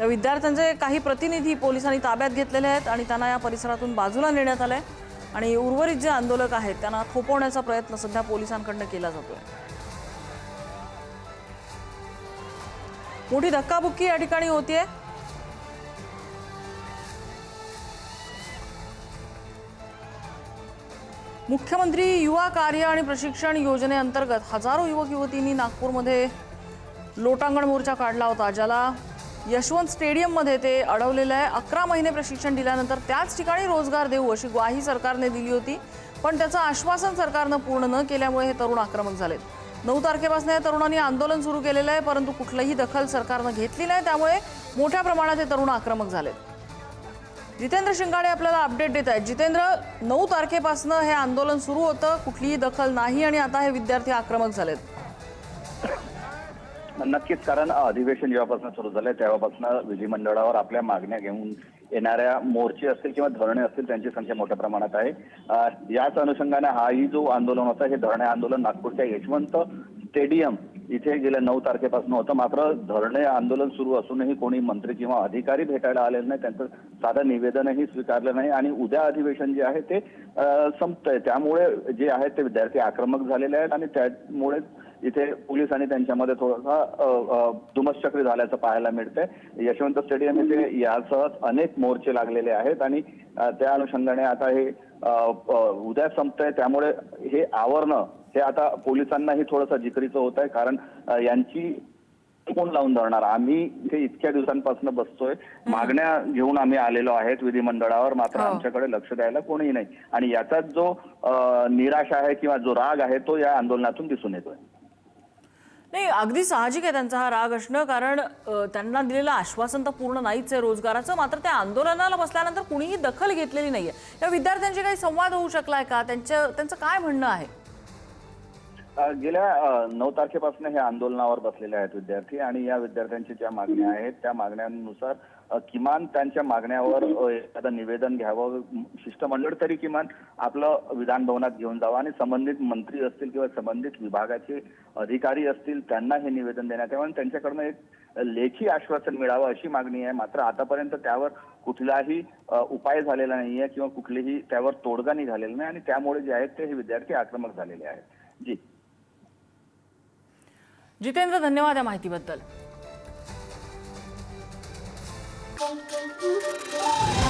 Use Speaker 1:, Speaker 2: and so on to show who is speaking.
Speaker 1: या विद्यार्थ्यांचे काही प्रतिनिधी पोलिसांनी ताब्यात घेतलेले आहेत आणि त्यांना या परिसरातून बाजूला नेण्यात आलंय. आणि उर्वरित जे आंदोलक आहेत त्यांना थोपवण्याचा प्रयत्न सध्या पोलिसांकडनं केला जातोय. मोठी धक्काबुक्की या ठिकाणी होतीये. मुख्यमंत्री युवा कार्य आणि प्रशिक्षण योजनेअंतर्गत हजारो युवक युवतींनी नागपूरमध्ये लोटांगण मोर्चा काढला होता ज्याला यशवंत स्टेडियममध्ये ते अडवलेलं आहे. अकरा महिने प्रशिक्षण दिल्यानंतर त्याच ठिकाणी रोजगार देऊ अशी ग्वाही सरकारने दिली होती. पण त्याचं आश्वासन सरकारनं पूर्ण न केल्यामुळे हे तरुण आक्रमक झालेत. नऊ तारखेपासून या तरुणांनी आंदोलन सुरू केलेलं आहे परंतु कुठलीही दखल सरकारनं घेतली नाही. त्यामुळे मोठ्या प्रमाणात हे तरुण आक्रमक झालेत. जितेंद्र शिंगाडे आपल्याला अपडेट देत आहेत. जितेंद्र नऊ तारखेपासून हे आंदोलन सुरू होतं कुठलीही दखल नाही आणि आता हे विद्यार्थी आक्रमक झालेत.
Speaker 2: नक्कीच कारण अधिवेशन जेव्हापासून सुरू झालंय तेव्हापासून विधिमंडळावर आपल्या मागण्या घेऊन येणाऱ्या मोर्चे असतील किंवा धरणे असतील त्यांची संख्या मोठ्या प्रमाणात आहे. याच अनुषंगाने हाही जो आंदोलन होता हे धरणे आंदोलन नागपूरच्या यशवंत स्टेडियम इथे गेल्या नऊ तारखेपासून होतं. मात्र धरणे आंदोलन सुरू असूनही कोणी मंत्री किंवा अधिकारी भेटायला आलेले नाही. त्यांचं साधं निवेदनही स्वीकारलं नाही आणि उद्या अधिवेशन जे आहे ते संपतंय. त्यामुळे जे आहेत ते विद्यार्थी आक्रमक झालेले आहेत आणि त्यामुळे इथे पोलीस आणि त्यांच्यामध्ये थोडासा धुमश्चक्री झाल्याचं पाहायला मिळतंय. यशवंत स्टेडियम इथे यासह अनेक मोर्चे लागलेले आहेत आणि त्या अनुषंगाने आता हे उद्या संपतंय त्यामुळे हे आवरणं हे आता पोलिसांनाही थोडंसं जिकरीचं होत आहे कारण यांची कोण लावून धरणार? आम्ही इथे इतक्या दिवसांपासून बसतोय. मागण्या घेऊन आम्ही आलेलो आहेत विधिमंडळावर मात्र
Speaker 1: हो.
Speaker 2: आमच्याकडे लक्ष द्यायला कोणीही नाही. आणि याचाच जो निराशा आहे किंवा जो राग आहे तो या आंदोलनातून दिसून येतोय.
Speaker 1: नाही अगदी साहजिक आहे त्यांचा हा राग असणं कारण त्यांना दिलेलं आश्वासन तर पूर्ण नाहीच आहे रोजगाराचं मात्र त्या आंदोलनाला बसल्यानंतर कुणीही दखल घेतलेली नाही आहे या विद्यार्थ्यांशी काही संवाद होऊ शकलाय का? त्यांचं त्यांचं काय म्हणणं आहे?
Speaker 2: गेल्या नऊ तारखेपासून हे आंदोलनावर बसलेले आहेत विद्यार्थी आणि या विद्यार्थ्यांची ज्या मागण्या आहेत त्या मागण्यांनुसार किमान त्यांच्या मागण्यावर एखादं निवेदन घ्यावं शिष्टमंडळ तरी किमान आपलं विधान भवनात घेऊन जावं आणि संबंधित मंत्री असतील किंवा संबंधित विभागाचे अधिकारी असतील त्यांना हे निवेदन देण्यात यावं आणि त्यांच्याकडनं एक लेखी आश्वासन मिळावं अशी मागणी आहे. मात्र आतापर्यंत त्यावर कुठलाही उपाय झालेला नाहीये किंवा कुठलीही त्यावर तोडगा निघालेला नाही आणि त्यामुळे जे आहेत ते हे विद्यार्थी आक्रमक झालेले आहेत. जी
Speaker 1: जितेंद्र धन्यवाद या माहितीबद्दल
Speaker 3: Thank you.